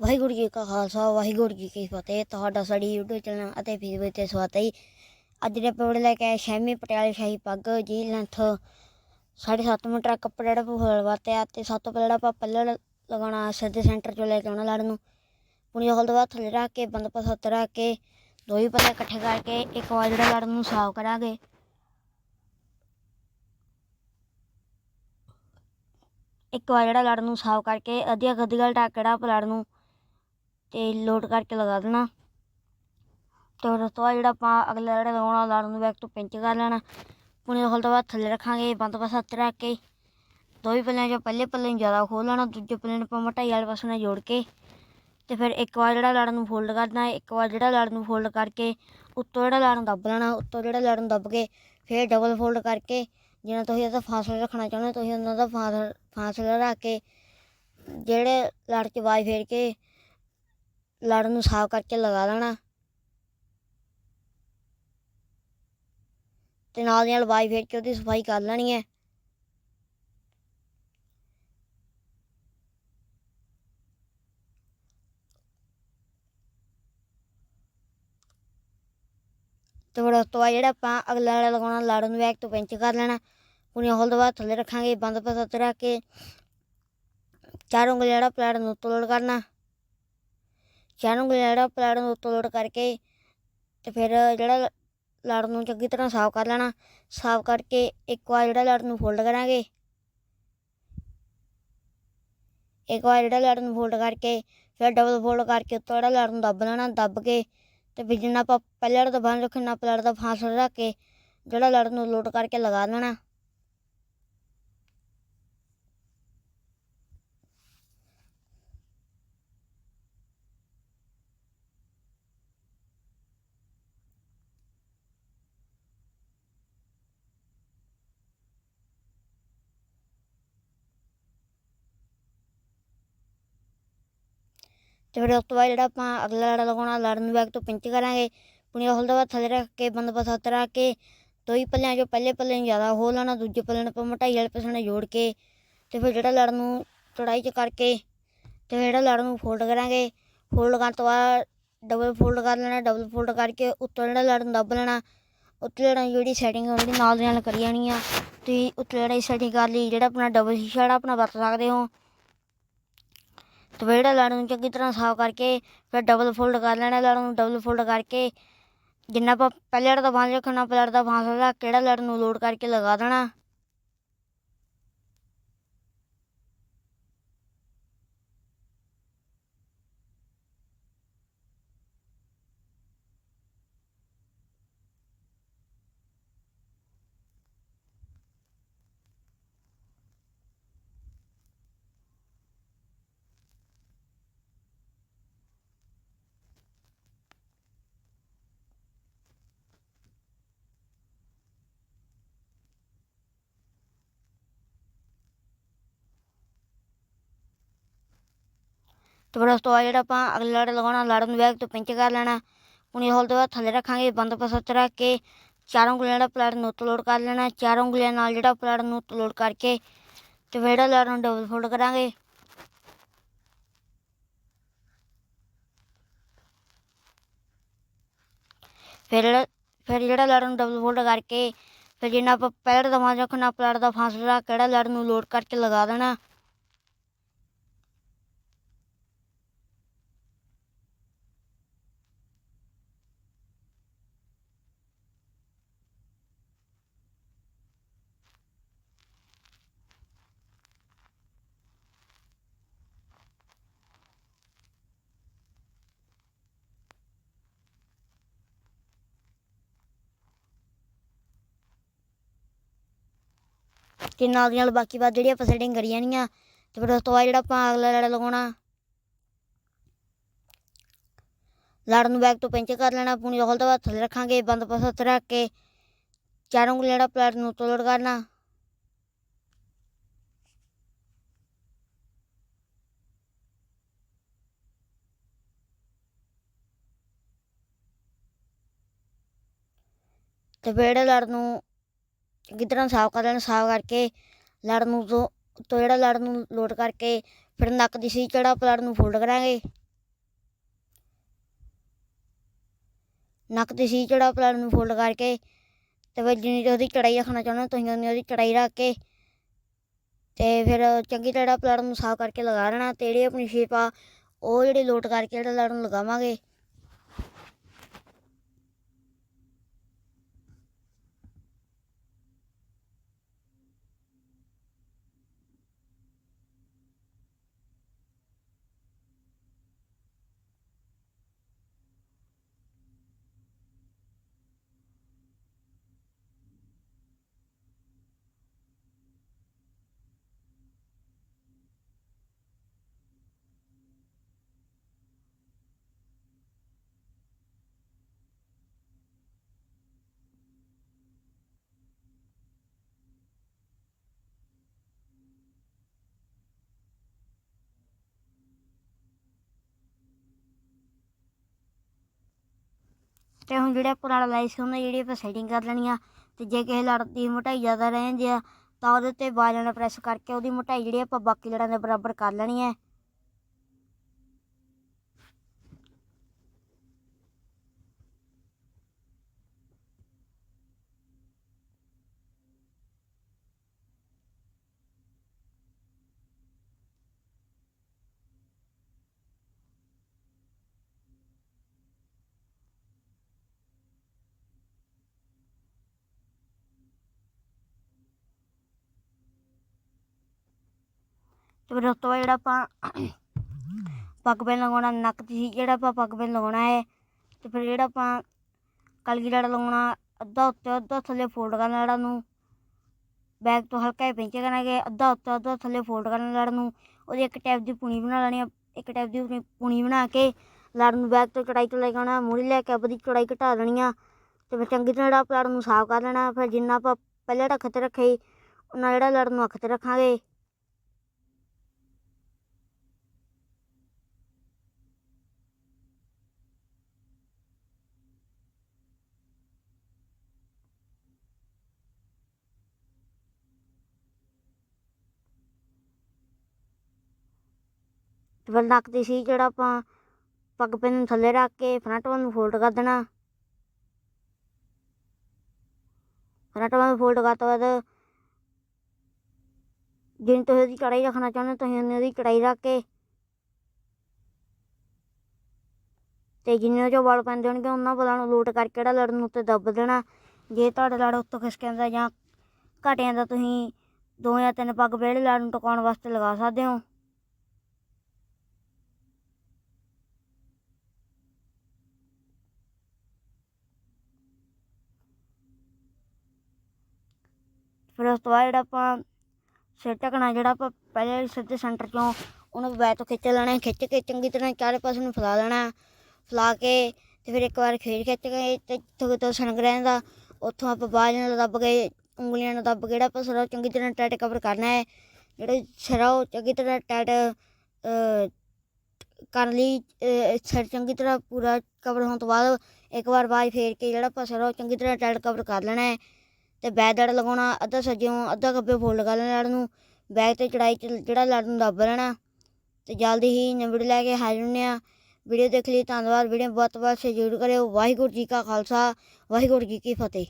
ਵਾਹਿਗੁਰੂ ਜੀ ਕਾ ਖਾਲਸਾ, ਵਾਹਿਗੁਰੂ ਜੀ ਕੀ ਫਤਿਹ। ਤੁਹਾਡਾ ਸਾਡੀ YouTube ਚੈਨਲ ਅਤੇ ਫੇਸਬੁੱਕ ਤੇ ਸਵਾਗਤ ਹੈ ਜੀ। ਅੱਜ ਦੇ ਪੌੜੇ ਲੈ ਕੇ ਆਏ ਸ਼ੈਮੀ ਪਟਿਆਲੇ ਸ਼ਾਹੀ ਪੱਗ। ਜੀ ਲੈਂਥ 7.5 ਮੀਟਰ ਕੱਪੜਾ ਜਿਹੜਾ ਫੁੱਲ ਵਾਤੇ ਤੇ ਸੱਤ ਤੋਂ ਪਹਿਲਾਂ ਆਪਾਂ ਪੱਲੇ ਲਗਾਉਣਾ ਸਿੱਧੇ ਸੈਂਟਰ ਚੋਂ ਲੈ ਕੇ ਆਉਣਾ ਲੜ ਨੂੰ। ਪੁਣੀ ਹੋਲ ਤੋਂ ਬਾਅਦ ਥੱਲੇ ਰੱਖ ਕੇ, ਬੰਦ ਪਾਸਾ ਉੱਤੇ ਰੱਖ ਕੇ, ਦੋ ਹੀ ਪੱਲੇ ਇਕੱਠੇ ਕਰਕੇ ਇੱਕ ਵਾਰ ਜਿਹੜਾ ਲੜ ਨੂੰ ਸਾਫ਼ ਕਰਾਂਗੇ। ਇੱਕ ਵਾਰ ਜਿਹੜਾ ਲੜ ਨੂੰ ਸਾਫ਼ ਕਰਕੇ ਅੱਧੀਆਂ ਗੱਦੀਆਂ ਢੱਕ ਜਿਹੜਾ ਆਪਾਂ ਲੜ ਨੂੰ ਤੇ ਲੋਡ ਕਰਕੇ ਲਗਾ ਦੇਣਾ। ਤੇ ਉਸ ਤੋਂ ਬਾਅਦ ਜਿਹੜਾ ਆਪਾਂ ਅਗਲਾ ਜਿਹੜਾ ਲਗਾਉਣਾ ਲੜ ਨੂੰ ਬੈਕ ਤੋਂ ਪਿੰਚ ਕਰ ਲੈਣਾ। ਪੁਣੇ ਹੋਲ ਤੋਂ ਬਾਅਦ ਥੱਲੇ ਰੱਖਾਂਗੇ, ਬੰਦ ਪਾਸਾ ਹੱਥ ਰੱਖ ਕੇ। ਦੋਵੇਂ ਪੱਲਿਆਂ ਚੋਂ ਪਹਿਲੇ ਪੱਲੇ ਨੂੰ ਜ਼ਿਆਦਾ ਖੋਲ ਲੈਣਾ, ਦੂਜੇ ਪੱਲੇ ਨੂੰ ਆਪਾਂ ਮਟਾਈ ਵਾਲੇ ਪਾਸੇ ਨਾਲ ਜੋੜ ਕੇ। ਤੇ ਫਿਰ ਇੱਕ ਵਾਰ ਜਿਹੜਾ ਲੜ ਨੂੰ ਫੋਲਡ ਕਰਨਾ ਹੈ ਇੱਕ ਵਾਰ ਜਿਹੜਾ ਲੜ ਨੂੰ ਫੋਲਡ ਕਰਕੇ ਉੱਤੋਂ ਜਿਹੜਾ ਲੜ ਨੂੰ ਦੱਬ ਲੈਣਾ, ਉੱਤੋਂ ਜਿਹੜਾ ਲੜ ਨੂੰ ਦੱਬ ਕੇ ਫਿਰ ਡਬਲ ਫੋਲਡ ਕਰਕੇ ਜਿਵੇਂ ਤੁਸੀਂ ਇਹਦਾ ਫਾਸਲਾ ਰੱਖਣਾ ਚਾਹੁੰਦੇ ਹੋ, ਤੁਸੀਂ ਉਹਨਾਂ ਦਾ ਫਾਸਲਾ ਫਾਸਲਾ ਰੱਖ ਕੇ, ਜਿਹੜੇ ਲੜ 'ਚ ਵਾਈ ਫੇਰ ਕੇ ਲੜ ਨੂੰ ਸਾਫ਼ ਕਰਕੇ ਲਗਾ ਲੈਣਾ ਤੇ ਨਾਲ ਦੀ ਨਾਲ ਵਾਈ ਫੇਰ ਕੇ ਉਹਦੀ ਸਫ਼ਾਈ ਕਰ ਲੈਣੀ ਹੈ। ਤੇ ਫਿਰ ਉਸ ਤੋਂ ਬਾਅਦ ਜਿਹੜਾ ਆਪਾਂ ਅਗਲਾ ਵਾਲਾ ਲਗਾਉਣਾ, ਲੜ ਨੂੰ ਬੈਕ ਤੋਂ ਪਿੰਚ ਕਰ ਲੈਣਾ। ਪੁਣੀਆਂ ਹੋਲ ਤੋਂ ਬਾਅਦ ਥੱਲੇ ਰੱਖਾਂਗੇ, ਬੰਦ ਪਾਸਾ ਉੱਤੇ ਰੱਖ ਕੇ। ਚਾਰ ਉਂਗਲ ਜਿਹੜਾ ਪਲੇਟ ਨੂੰ ਉੱਤੋਂ ਕਰਨਾ। ਚਾਰ ਨੂੰ ਜਿਹੜਾ ਪਲੇਟ ਨੂੰ ਉੱਤੋਂ ਲੋਡ ਕਰਕੇ ਤੇ ਫਿਰ ਜਿਹੜਾ ਲੜ ਨੂੰ ਚੰਗੀ ਤਰ੍ਹਾਂ ਸਾਫ਼ ਕਰ ਲੈਣਾ, ਸਾਫ਼ ਕਰਕੇ ਇੱਕ ਵਾਰ ਜਿਹੜਾ ਲੜ ਨੂੰ ਫੋਲਡ ਕਰਾਂਗੇ। ਇੱਕ ਵਾਰ ਜਿਹੜਾ ਲੜ ਨੂੰ ਫੋਲਡ ਕਰਕੇ ਫਿਰ ਡਬਲ ਫੋਲਡ ਕਰਕੇ ਉੱਤੋਂ ਜਿਹੜਾ ਲੜ ਨੂੰ ਦੱਬ ਲੈਣਾ, ਦੱਬ ਕੇ ਤੇ ਫਿਰ ਜਿੰਨਾ ਆਪਾਂ ਪਹਿਲੇ ਲੜ ਦਾ ਬੰਨ ਰੱਖਣਾ ਪਲੇਟ ਦਾ ਫਾਸਲਾ ਰੱਖ ਕੇ ਜਿਹੜਾ ਲੜ ਨੂੰ ਲੋਡ ਕਰਕੇ ਲਗਾ ਲੈਣਾ ਤੇ ਫਿਰ ਉਸ ਤੋਂ ਬਾਅਦ ਜਿਹੜਾ ਆਪਾਂ ਅਗਲਾ ਲੜਾ ਲਗਾਉਣਾ, ਲੜਨ ਨੂੰ ਬੈਗ ਤੋਂ ਪਿੰਚ ਕਰਾਂਗੇ। ਪੁਣੀਆਂ ਹੋਲ ਤੋਂ ਬਾਅਦ ਥੱਲੇ ਰੱਖ ਕੇ ਬੰਦ ਪਾਸਾ ਉੱਤੇ ਰੱਖ ਕੇ ਦੋ ਹੀ ਪੱਲਿਆਂ ਚੋਂ ਪਹਿਲੇ ਪੱਲੇ ਨੂੰ ਜ਼ਿਆਦਾ ਹੋ ਲੈਣਾ ਦੂਜੇ ਪੱਲੇ ਨੂੰ ਆਪਾਂ ਮਟਾਈ ਵਾਲੇ ਪਾਸੇ ਨਾਲ ਜੋੜ ਕੇ ਤੇ ਫਿਰ ਜਿਹੜਾ ਲੜ ਨੂੰ ਚੜਾਈ 'ਚ ਕਰਕੇ ਤੇ ਫਿਰ ਜਿਹੜਾ ਲੜ ਨੂੰ ਫੋਲਡ ਕਰਾਂਗੇ। ਫੋਲਡ ਕਰਨ ਤੋਂ ਬਾਅਦ ਡਬਲ ਫੋਲਡ ਕਰ ਲੈਣਾ ਡਬਲ ਫੋਲਡ ਕਰਕੇ ਉੱਤੋਂ ਜਿਹੜਾ ਲੜ ਦੱਬ ਲੈਣਾ, ਉੱਤੇ ਜਿਹੜਾ ਜਿਹੜੀ ਸੈਟਿੰਗ ਉਹਦੀ ਨਾਲ ਦੀ ਨਾਲ ਕਰੀ ਜਾਣੀ ਆ। ਤੁਸੀਂ ਉੱਤੇ ਜਿਹੜਾ ਸੈਟਿੰਗ ਕਰ ਲਈ, ਜਿਹੜਾ ਆਪਣਾ ਡਬਲ ਸ਼ੀਸ਼ਾ ਜਿਹੜਾ ਆਪਣਾ ਵਰਤ ਸਕਦੇ ਹੋ। ਤੇ ਫਿਰ ਜਿਹੜਾ ਲੜ ਨੂੰ ਚੰਗੀ ਤਰ੍ਹਾਂ ਸਾਫ਼ ਕਰਕੇ, ਫਿਰ ਡਬਲ ਫੋਲਡ ਕਰ ਲੈਣਾ ਲੜ ਨੂੰ ਡਬਲ ਫੋਲਡ ਕਰਕੇ। ਜਿੰਨਾ ਆਪਾਂ ਪਹਿਲੇ ਲੜ ਦਾ ਬਾਂਸ ਰੱਖਣਾ ਪਲੜ ਦਾ ਫਾਸਲਾ ਰੱਖ ਕਿਹੜਾ ਜਿਹੜਾ ਲੜ ਨੂੰ ਲੋਡ ਕਰਕੇ ਲਗਾ ਦੇਣਾ। ਤੇ ਫਿਰ ਉਸ ਤੋਂ ਬਾਅਦ ਜਿਹੜਾ ਆਪਾਂ ਅਗਲੇ ਲੜ ਲਗਾਉਣਾ ਲੜ ਨੂੰ ਬੈਕ ਤੋਂ ਪਿੰਚ ਕਰ ਲੈਣਾ ਪੁਣੀ ਹੋਲ ਤੋਂ ਬਾਅਦ ਥੱਲੇ ਰੱਖਾਂਗੇ ਬੰਦ ਪਾਸਾ ਉੱਤੇ ਰੱਖ ਕੇ ਚਾਰੋਂ ਉਂਗਲੀਆਂ ਜਿਹੜਾ ਪਲੇਟ ਨੂੰ ਉੱਤੋਂ ਕਰ ਲੈਣਾ, ਚਾਰੋਂ ਉਂਗਲੀਆਂ ਨਾਲ ਜਿਹੜਾ ਪਲੇਟ ਨੂੰ ਉੱਤੋਂ ਕਰਕੇ ਤੇ ਫਿਰ ਜਿਹੜਾ ਲੜ ਨੂੰ ਡਬਲ ਫੋਲਡ ਕਰਾਂਗੇ। ਫਿਰ ਜਿਹੜਾ ਫਿਰ ਜਿਹੜਾ ਲੜ ਨੂੰ ਡਬਲ ਫੋਲਡ ਕਰਕੇ ਫਿਰ ਜਿੰਨਾ ਆਪਾਂ ਪਹਿਲੇ ਦਵਾਂ ਰੱਖਣਾ ਪਲੇਟ ਦਾ ਫਾਸਲਾ ਰੱਖ ਕੇ ਲੜ ਨੂੰ ਲੋਡ ਕਰਕੇ ਲਗਾ ਦੇਣਾ। ਤੇ ਨਾਲ ਦੀ ਨਾਲ ਬਾਕੀ ਬਾਤ ਜਿਹੜੀ ਆਪਾਂ ਸੈਟਿੰਗ ਕਰੀ ਜਾਣੀ ਆ, ਤੇ ਫਿਰ ਉਸ ਤੋਂ ਬਾਅਦ ਜਿਹੜਾ ਆਪਾਂ ਅਗਲਾ ਲੜ ਲਗਾਉਣਾ, ਲੜ ਨੂੰ ਬੈਕ ਤੋਂ ਪਿੰਚ ਕਰ ਲੈਣਾ ਪੂਣੀ ਹੋਲ ਤੋਂ ਬਾਅਦ ਥੱਲੇ ਰੱਖਾਂਗੇ, ਬੰਦ ਪਾਸਾ ਉੱਤੇ ਰੱਖ ਕੇ, ਚਾਰੋਂ ਉਂਗਲੀਆਂ ਜਿਹੜਾ ਪਲੇਟ ਨੂੰ ਉੱਤੋਂ ਕਰਨਾ। ਤੇ ਫਿਰ ਜਿਹੜਾ ਲੜ ਨੂੰ ਚੰਗੀ ਤਰ੍ਹਾਂ ਸਾਫ਼ ਕਰ ਲੈਣਾ, ਸਾਫ਼ ਕਰਕੇ ਲੜ ਨੂੰ ਤੋਂ ਤੋਂ ਜਿਹੜਾ ਲੜ ਨੂੰ ਲੋਟ ਕਰਕੇ ਫਿਰ ਨੱਕ ਦੀ ਸੀ ਚੜਾ ਲੜ ਨੂੰ ਫੋਲਡ ਕਰਾਂਗੇ। ਨੱਕ ਦੀ ਸੀ ਚੜਾ ਪਲੜ ਨੂੰ ਫੋਲਡ ਕਰਕੇ ਤੇ ਫਿਰ ਜਿੰਨੀ ਉਹਦੀ ਚੜਾਈ ਰੱਖਣਾ ਚਾਹੁੰਦੇ ਤੁਸੀਂ ਉਹਨੀ ਉਹਦੀ ਚੜਾਈ ਰੱਖ ਕੇ ਤੇ ਫਿਰ ਚੰਗੀ ਤਰ੍ਹਾਂ ਪਲੜ ਨੂੰ ਸਾਫ਼ ਕਰਕੇ ਲਗਾ ਲੈਣਾ ਤੇ ਜਿਹੜੀ ਆਪਣੀ ਸ਼ੇਪ ਆ, ਉਹ ਜਿਹੜੀ ਲੋਟ ਕਰਕੇ ਜਿਹੜਾ ਲੜ ਨੂੰ ਲਗਾਵਾਂਗੇ। ਤੇ ਹੁਣ ਜਿਹੜੇ ਆਪਾਂ ਨਾਲ ਲਾਈ ਸੀ, ਉਹਨਾਂ ਜਿਹੜੀ ਆਪਾਂ ਸੈਟਿੰਗ ਕਰ ਲੈਣੀ ਆ, ਤੇ ਜੇ ਕਿਸੇ ਲੜ ਦੀ ਮੋਟਾਈ ਜ਼ਿਆਦਾ ਰਹਿ ਜਾਂਦੀ ਆ, ਤਾਂ ਉਹਦੇ ਤੇ ਬਾਲਾਂ ਨਾਲ ਪ੍ਰੈਸ ਕਰਕੇ ਉਹਦੀ ਮੋਟਾਈ ਜਿਹੜੀ ਆਪਾਂ ਬਾਕੀ ਲੜਾਂ ਦੇ ਬਰਾਬਰ ਕਰ ਲੈਣੀ ਹੈ ਤੇ ਫਿਰ ਉਸ ਤੋਂ ਬਾਅਦ ਜਿਹੜਾ ਆਪਾਂ ਪੱਗ ਪੈਨ ਲਗਾਉਣਾ ਨੱਕ ਤੇ ਸੀ ਜਿਹੜਾ ਆਪਾਂ ਪੱਗ ਪੈਨ ਲਗਾਉਣਾ ਹੈ ਤੇ ਫਿਰ ਜਿਹੜਾ ਆਪਾਂ ਕਲਗੀ ਲੜਾ ਲਗਾਉਣਾ ਅੱਧਾ ਉੱਤੇ ਅੱਧਾ ਥੱਲੇ ਫੋਲਡ ਕਰਨਾ ਲੜਾ ਨੂੰ ਬੈਗ ਤੋਂ ਹਲਕਾ ਹੀ ਪਿੰਚ ਕਰਾਂਗੇ ਅੱਧਾ ਉੱਤੇ ਅੱਧਾ ਥੱਲੇ ਫੋਲਡ ਕਰਨਾ ਲੜ ਨੂੰ ਉਹਦੀ ਇੱਕ ਟੈਪ ਦੀ ਪੂਣੀ ਬਣਾ ਲੈਣੀ ਆ ਇੱਕ ਟੈਪ ਦੀ ਪੂਣੀ- ਬਣਾ ਕੇ ਲੜ ਨੂੰ ਬੈਗ ਤੋਂ ਚੜਾਈ ਤੋਂ ਲੈ ਕੇ ਆਉਣਾ ਮੂਹਰੇ ਲੈ ਕੇ ਆਪਦੀ ਚੜਾਈ ਘਟਾ ਲੈਣੀ ਆ ਤੇ ਫਿਰ ਚੰਗੀ ਤਰ੍ਹਾਂ ਜਿਹੜਾ ਲੜ ਨੂੰ ਸਾਫ਼ ਕਰ ਲੈਣਾ ਫਿਰ ਜਿੰਨਾ ਆਪਾਂ ਪਹਿਲੇ ਰੱਖ ਤੇ ਰੱਖੇ ਸੀ, ਉਹਨਾਂ ਜਿਹੜਾ ਲੜ ਨੂੰ ਅੱਖ ਤੇ ਰੱਖਾਂਗੇ। ਫਿਰ ਨੱਕ ਦੀ ਸੀ ਜਿਹੜਾ ਆਪਾਂ ਪੱਗ ਪੈਨ ਨੂੰ ਥੱਲੇ ਰੱਖ ਕੇ ਫਰੰਟ ਵੱਲ ਨੂੰ ਫੋਲਡ ਕਰ ਦੇਣਾ। ਫਰੰਟ ਵੱਲ ਨੂੰ ਫੋਲਡ ਕਰਨ ਤੋਂ ਬਾਅਦ ਜਿੰਨੀ ਤੁਸੀਂ ਉਹਦੀ ਕੜਾਈ ਰੱਖਣਾ ਚਾਹੁੰਦੇ ਹੋ, ਤੁਸੀਂ ਉਨੀ ਉਹਦੀ ਕੜਾਈ ਰੱਖ ਕੇ ਤੇ ਜਿੰਨੇ ਉਹ 'ਚੋਂ ਵਾਲ ਪੈਂਦੇ ਹੋਣਗੇ, ਉਹਨਾਂ ਵਾਲਾਂ ਨੂੰ ਲੋਟ ਕਰਕੇ ਜਿਹੜਾ ਲੜਨ ਨੂੰ ਉੱਤੇ ਦੱਬ ਦੇਣਾ। ਜੇ ਤੁਹਾਡੇ ਲੜ ਉੱਤੋਂ ਖਿਸਕ ਜਾਂਦਾ ਜਾਂ ਘਟ ਦਾ ਤੁਸੀਂ ਦੋ ਜਾਂ ਤਿੰਨ ਪੱਗ ਵਿਹੜੇ ਲੜ ਨੂੰ ਟਿਕਾਉਣ ਵਾਸਤੇ ਲਗਾ ਸਕਦੇ ਹੋ। ਫਿਰ ਉਸ ਤੋਂ ਬਾਅਦ ਜਿਹੜਾ ਆਪਾਂ ਸਿਰ ਢਕਣਾ, ਜਿਹੜਾ ਆਪਾਂ ਪਹਿਲੇ ਸਿਰ ਦੇ ਸੈਂਟਰ ਚੋਂ ਉਹਨੂੰ ਬੈਕ ਤੋਂ ਖਿੱਚ ਲੈਣਾ, ਖਿੱਚ ਕੇ ਚੰਗੀ ਤਰ੍ਹਾਂ ਚਾਰੇ ਪਾਸੇ ਨੂੰ ਫੈਲਾ ਲੈਣਾ, ਫੈਲਾ ਕੇ ਤੇ ਫਿਰ ਇੱਕ ਵਾਰ ਫੇਰ ਖਿੱਚ ਕੇ ਤੇ ਜਿੱਥੋਂ ਤੋਂ ਸਣਕ ਰਹਿੰਦਾ, ਉੱਥੋਂ ਆਪਾਂ ਬਾਹਰ ਨਾਲ ਦੱਬ ਕੇ, ਉਂਗਲੀਆਂ ਨਾਲ ਦੱਬ ਕੇ ਜਿਹੜਾ ਆਪਾਂ ਸਿਰ ਚੰਗੀ ਤਰ੍ਹਾਂ ਟਾਈਟ ਕਵਰ ਕਰਨਾ ਹੈ, ਜਿਹੜੇ ਸਿਰ ਆ ਉਹ ਚੰਗੀ ਤਰ੍ਹਾਂ ਟਾਈਟ ਕਰ ਲਈ ਸਿਰ ਚੰਗੀ ਤਰ੍ਹਾਂ ਪੂਰਾ ਕਵਰ ਹੋਣ ਤੋਂ ਬਾਅਦ ਇੱਕ ਵਾਰ ਬਾਅਦ ਫੇਰ ਕੇ ਜਿਹੜਾ ਆਪਾਂ ਸਿਰ ਆ ਉਹ ਚੰਗੀ ਤਰ੍ਹਾਂ ਟਾਈਟ ਕਵਰ ਕਰ ਲੈਣਾ ਹੈ ਤੇ ਬੈਕ ਦੜ ਲਗਾਉਣਾ, ਅੱਧਾ ਸੱਜਿਓਂ, ਅੱਧਾ ਖੱਬੇ ਫੋਲਡ ਕਰ ਲੈਣਾ ਲੜ ਨੂੰ। ਬੈਕ ਤੇ ਚੜਾਈ ਚ, ਜਿਹੜਾ ਲੜ ਨੂੰ ਦੱਬ ਲੈਣਾ। ਤੇ ਜਲਦੀ ਹੀ ਨਵੀਂ ਲੈ ਕੇ ਹਾਜ਼ਰ ਹੁੰਦੇ ਆ ਵੀਡੀਓ ਦੇਖ ਲਈ, ਧੰਨਵਾਦ। ਵੀਡੀਓ ਬਹੁਤ ਬਹੁਤ ਸ਼ੇਅਰ ਜ਼ਰੂਰ ਕਰਿਓ। ਵਾਹਿਗੁਰੂ ਜੀ ਕਾ ਖਾਲਸਾ, ਵਾਹਿਗੁਰੂ ਜੀ ਕੀ ਫਤਿਹ।